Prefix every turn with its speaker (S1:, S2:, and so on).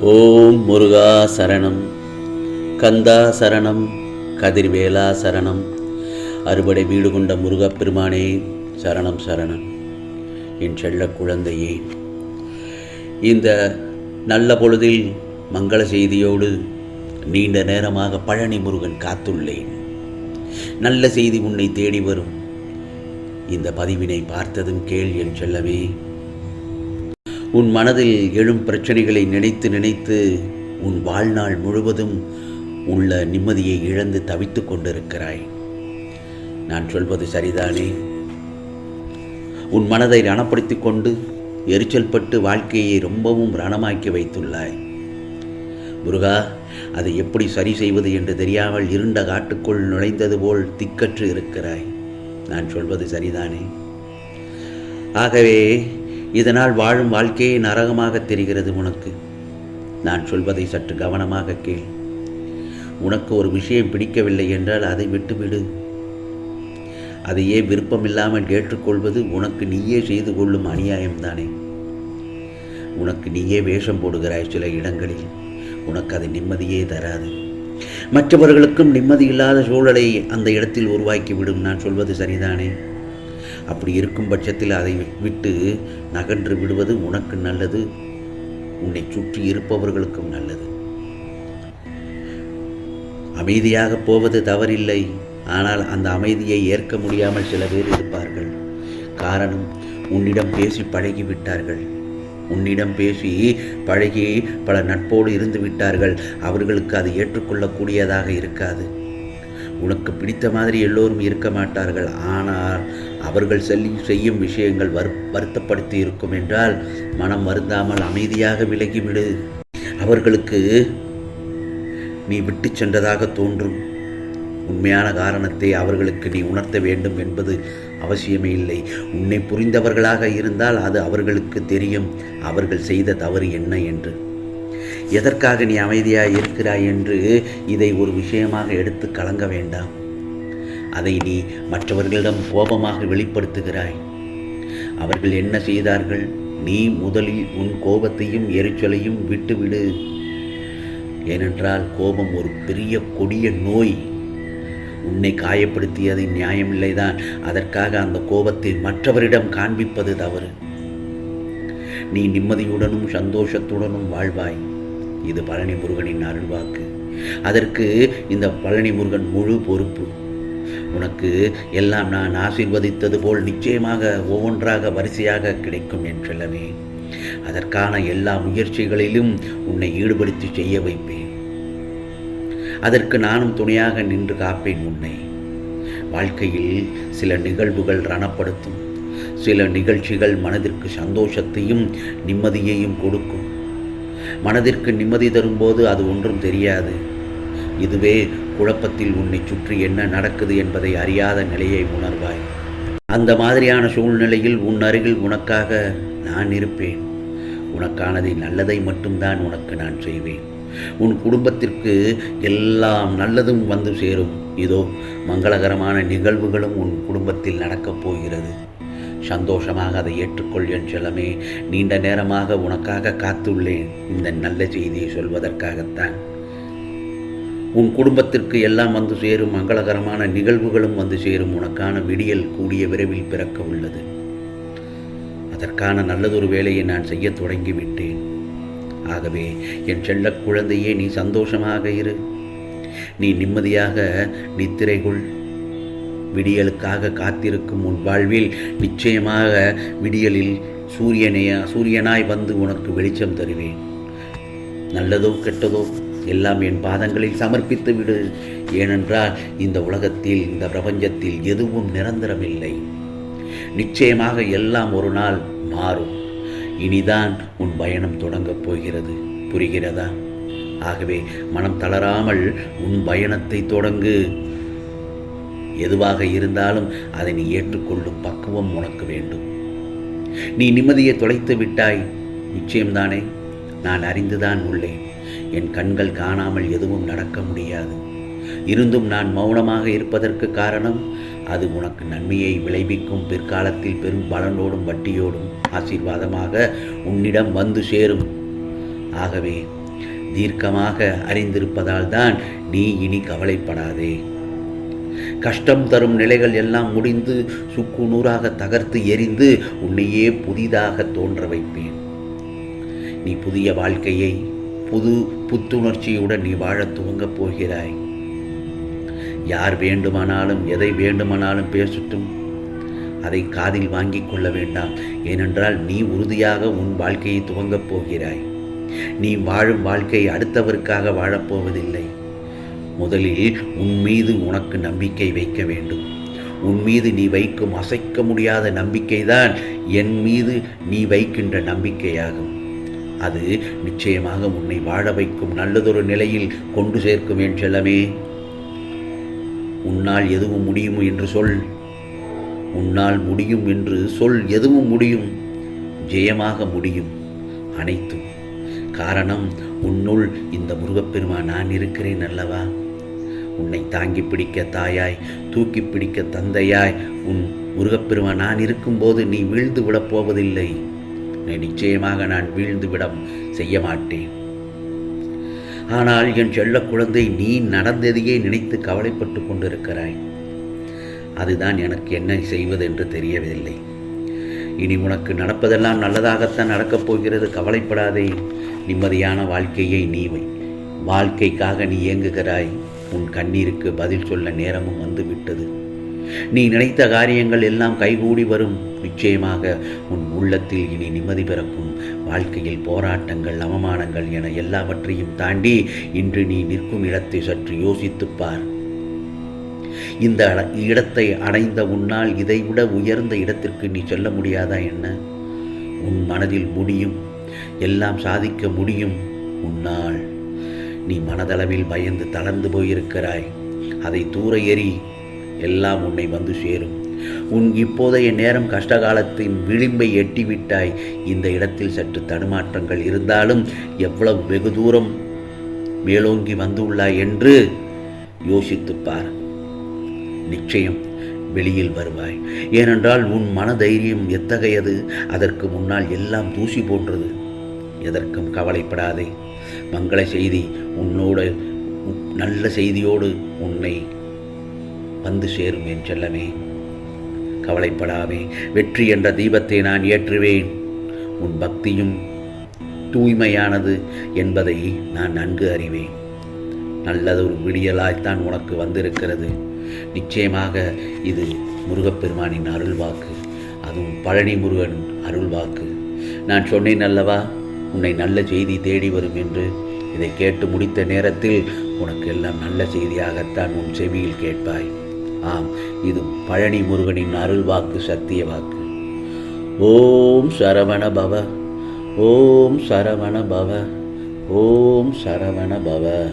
S1: ஓம் முருகா சரணம் கந்தா சரணம் கதிர்வேலா சரணம். அறுபடை வீடு கொண்ட முருகப்பெருமானே சரணம் சரணம். என் செல்ல குழந்தையே இந்த நல்ல பொழுதில் மங்கள செய்தியோடு நீண்ட நேரமாக பழனி முருகன் காத்துள்ளேன். நல்ல செய்தி உன்னை தேடி வரும். இந்த பதிவினை பார்த்ததும் கேள் என் செல்லவே உன் மனதில் எழும் பிரச்சனைகளை நினைத்து நினைத்து உன் வாழ்நாள் முழுவதும் உள்ள நிம்மதியை இழந்து தவித்துக் கொண்டிருக்கிறாய். நான் சொல்வது சரிதானே? உன் மனதை ரணப்படுத்திக் கொண்டு எரிச்சல் பட்டு வாழ்க்கையை ரொம்பவும் ரணமாக்கி வைத்துள்ளாய். முருகா அதை எப்படி சரி செய்வது என்று தெரியாமல் இருண்ட காட்டுக்குள் நுழைந்தது போல் திக்கற்று இருக்கிறாய். நான் சொல்வது சரிதானே? ஆகவே இதனால் வாழும் வாழ்க்கையே நரகமாக தெரிகிறது உனக்கு. நான் சொல்வதை சற்று கவனமாக கேள். உனக்கு ஒரு விஷயம் பிடிக்கவில்லை என்றால் அதை விட்டுவிடு. அதையே விருப்பமில்லாமல் ஏற்றுக்கொள்வது உனக்கு நீயே செய்து கொள்ளும் அநியாயம்தானே. உனக்கு நீயே வேஷம் போடுகிறாய் சில இடங்களில். உனக்கு அது நிம்மதியே தராது. மற்றவர்களுக்கும் நிம்மதி இல்லாத சூழலை அந்த இடத்தில் உருவாக்கிவிடும் நான் சொல்வது சரிதானே? அப்படி இருக்கும் பட்சத்தில் அதை விட்டு நகன்று விடுவது உனக்கு நல்லது. உன்னை சுற்றி இருப்பவர்களுக்கும் நல்லது. அமைதியாக போவது தவறில்லை. ஆனால் அந்த அமைதியை ஏற்க முடியாமல் சில பேர் இருப்பார்கள். காரணம் உன்னிடம் பேசி பழகிவிட்டார்கள் உன்னிடம் பேசி பழகி பல நட்போடு இருந்து விட்டார்கள். அவர்களுக்கு அது ஏற்றுக்கொள்ளக்கூடியதாக இருக்காது. உனக்கு பிடித்த மாதிரி எல்லோரும் இருக்க மாட்டார்கள். ஆனால் அவர்கள் செல்லி செய்யும் விஷயங்கள் வரு வருத்தப்படுத்தி இருக்கும் என்றால் மனம் வருந்தாமல் அமைதியாக விலகிவிடு. அவர்களுக்கு நீ விட்டு சென்றதாக தோன்றும். உண்மையான காரணத்தை அவர்களுக்கு நீ உணர்த்த வேண்டும் என்பது அவசியமே இல்லை. உன்னை புரிந்தவர்களாக இருந்தால் அது அவர்களுக்கு தெரியும். அவர்கள் செய்த தவறு என்ன என்று. எதற்காக நீ அமைதியாக இருக்கிறாய் என்று இதை ஒரு விஷயமாக எடுத்து கலங்க வேண்டாம். அதை நீ மற்றவர்களிடம் கோபமாக வெளிப்படுத்துகிறாய். அவர்கள் என்ன செய்தார்கள்? நீ முதலில் உன் கோபத்தையும் எரிச்சலையும் விட்டுவிடு. ஏனென்றால் கோபம் ஒரு பெரிய கொடிய நோய். உன்னை காயப்படுத்தியது நியாயமில்லைதான். அதற்காக அந்த கோபத்தை மற்றவரிடம் காண்பிப்பது தவறு. நீ நிம்மதியுடனும் சந்தோஷத்துடனும் வாழ்வாய். இது பழனி முருகனின் அருள்வாக்கு. அதற்கு இந்த பழனி முருகன் முழு பொறுப்பு. உனக்கு எல்லாம் நான் ஆசீர்வதித்தது போல் நிச்சயமாக ஒவ்வொன்றாக வரிசையாக கிடைக்கும் என்றெல்லாமே அதற்கான எல்லா முயற்சிகளிலும் உன்னை ஈடுபடுத்தி செய்ய வைப்பேன். அதற்கு நானும் துணையாக நின்று காப்பேன் உன்னை. வாழ்க்கையில் சில நிகழ்வுகள் ரணப்படுத்தும். சில நிகழ்ச்சிகள் மனதிற்கு சந்தோஷத்தையும் நிம்மதியையும் கொடுக்கும். மனதிற்கு நிம்மதி தரும்போது அது ஒன்றும் தெரியாது. இதுவே குழப்பத்தில் உன்னை சுற்றி என்ன நடக்குது என்பதை அறியாத நிலையை உணர்வாய். அந்த மாதிரியான சூழ்நிலையில் உன் அருகில் உனக்காக நான் இருப்பேன். உனக்கானதை நல்லதை மட்டும்தான் உனக்கு நான் செய்வேன். உன் குடும்பத்திற்கு எல்லாம் நல்லதும் வந்து சேரும். இதோ மங்களகரமான நிகழ்வுகளும் உன் குடும்பத்தில் நடக்கப் போகிறது. சந்தோஷமாக அதை ஏற்றுக்கொள் என் செல்லமே. நீண்ட நேரமாக உனக்காக காத்துள்ளேன். இந்த நல்ல செய்தியை சொல்வதற்காகத்தான். உன் குடும்பத்திற்கு எல்லாம் வந்து சேரும் மங்களகரமான நிகழ்வுகளும் வந்து சேரும். உனக்கான விடியல் கூடிய விரைவில் பிறக்க உள்ளது. அதற்கான நல்லதொரு வேலையை நான் செய்ய தொடங்கிவிட்டேன். ஆகவே என் செல்ல குழந்தையே நீ சந்தோஷமாக இரு. நீ நிம்மதியாக நித்திரைக்குள் விடியலுக்காக காத்திருக்கும் உன் வாழ்வில் நிச்சயமாக விடியலில் சூரியனையா சூரியனாய் வந்து உனக்கு வெளிச்சம் தருவேன். நல்லதோ கெட்டதோ எல்லாம் என் பாதங்களில் சமர்ப்பித்து விடு. ஏனென்றால் இந்த உலகத்தில் இந்த பிரபஞ்சத்தில் எதுவும் நிரந்தரமில்லை. நிச்சயமாக எல்லாம் ஒரு நாள் மாறும். இனிதான் உன் பயணம் தொடங்கப் போகிறது. புரிகிறதா? ஆகவே மனம் தளராமல் உன் பயணத்தை தொடங்கு. எதுவாக இருந்தாலும் அதை நீ ஏற்றுக்கொள்ளும் பக்குவம் உனக்கு வேண்டும். நீ நிம்மதியை தொலைத்து விட்டாய். நிச்சயம்தானே? நான் அறிந்துதான் உள்ளேன். என் கண்கள் காணாமல் எதுவும் நடக்க முடியாது. இருந்தும் நான் மௌனமாக இருப்பதற்கு காரணம் அது உனக்கு நன்மையை விளைவிக்கும் பிற்காலத்தில் பெரும் பலனோடும் வட்டியோடும் ஆசீர்வாதமாக உன்னிடம் வந்து சேரும். ஆகவே தீர்க்கமாக அறிந்திருப்பதால் தான் நீ இனி கவலைப்படாதே. கஷ்டம் தரும் நிலைகள் எல்லாம் முடிந்து சுக்கு நூறாக தகர்த்து எரிந்து உன்னையே புதிதாக தோன்ற வைப்பேன். நீ புதிய வாழ்க்கையை புது புத்துணர்ச்சியுடன் நீ வாழத் துவங்கப் போகிறாய். யார் வேண்டுமானாலும் எதை வேண்டுமானாலும் பேசட்டும். அதை காதில் வாங்கிக் கொள்ள வேண்டாம். ஏனென்றால் நீ உறுதியாக உன் வாழ்க்கையை துவங்கப் போகிறாய். நீ வாழும் வாழ்க்கை அடுத்தவருக்காக வாழப்போவதில்லை முதலில் உன் மீது உனக்கு நம்பிக்கை வைக்க வேண்டும். உன் மீது நீ வைக்கும் அசைக்க முடியாத நம்பிக்கைதான் என் மீது நீ வைக்கின்ற நம்பிக்கையாகும். அது நிச்சயமாக உன்னை வாழ வைக்கும் நல்லதொரு நிலையில் கொண்டு சேர்க்கும் என் செல்லமே. உன்னால் எதுவும் முடியும் என்று சொல். உன்னால் முடியும் என்று சொல். எதுவும் முடியும்? ஜெயமாக முடியும். அனைத்தும். காரணம் உன்னுள் இந்த முருகப்பெருமா நான் இருக்கிறேன் அல்லவா? உன்னை தாங்கி பிடிக்க தாயாய் தூக்கி பிடிக்க தந்தையாய் உன் முருகப்பெருமா நான் இருக்கும்போது நீ வீழ்ந்து விடப் போவதில்லை. நிச்சயமாக நான் வீழ்ந்துவிடம் செய்ய மாட்டேன் ஆனால் என் செல்ல குழந்தை நீ நடந்ததையே நினைத்து கவலைப்பட்டு கொண்டிருக்கிறாய். அதுதான் எனக்கு என்ன செய்வது என்று தெரியவில்லை. இனி உனக்கு நடப்பதெல்லாம் நல்லதாகத்தான் நடக்கப் போகிறது. கவலைப்படாதே. நிம்மதியான வாழ்க்கையை நீ வை. வாழ்க்கைக்காக நீ இயங்குகிறாய். உன் கண்ணீருக்கு பதில் சொல்ல நேரமும் வந்துவிட்டது. நீ நினைத்த காரியங்கள் எல்லாம் கைகூடி வரும். நிச்சயமாக உன் உள்ளத்தில் இனி நிம்மதி பிறக்கும். வாழ்க்கையில் போராட்டங்கள் அவமானங்கள் என எல்லாவற்றையும் தாண்டி இன்று நீ நிற்கும் இடத்தை சற்று யோசித்துப் பார். இந்த அட- இடத்தை அடைந்த உன்னால் இதைவிட உயர்ந்த இடத்திற்கு நீ செல்ல முடியாதா என்ன? உன் மனதில் முடியும். எல்லாம் சாதிக்க முடியும். உன்னால் நீ மனதளவில் பயந்து தளர்ந்து போயிருக்கிறாய். அதை தூர எறி எல்லாம் உன்னை வந்து சேரும். உன் இப்போதைய நேரம் கஷ்டகாலத்தின் விளிம்பை எட்டிவிட்டாய். இந்த இடத்தில் சற்று தடுமாற்றங்கள் இருந்தாலும் எவ்வளவு வெகு தூரம் மேலோங்கி வந்துள்ளாய் என்று யோசித்துப் பார். நிச்சயம் வெளியில் வருவாய். ஏனென்றால் உன் மனதைரியம் எத்தகையது? அதற்கு முன்னால் எல்லாம் தூசி போன்றது. எதற்கும் கவலைப்படாதே. மங்கள செய்தி உன்னோடு நல்ல செய்தியோடு உன்னை வந்து சேரும் என் செல்லமே. கவலைப்படாமே வெற்றி என்ற தீபத்தை நான் ஏற்றுவேன். உன் பக்தியும் தூய்மையானது என்பதை நான் நன்கு அறிவேன். நல்லது ஒரு விடியலாய்த்தான் உனக்கு வந்திருக்கிறது. நிச்சயமாக இது முருகப்பெருமானின் அருள்வாக்கு. அதுவும் பழனி முருகன் அருள்வாக்கு. நான் சொன்னேன் அல்லவா உன்னை நல்ல செய்தி தேடி வரும் என்று. இதை கேட்டு முடித்த நேரத்தில் உனக்கு எல்லாம் நல்ல செய்தியாகத்தான் உன் செவியில் கேட்பாய். ஆம் இது பழனி முருகனின் அருள்வாக்கு சத்திய வாக்கு. ஓம் சரவண பவ ஓம் சரவண பவ ஓம் சரவண பவ.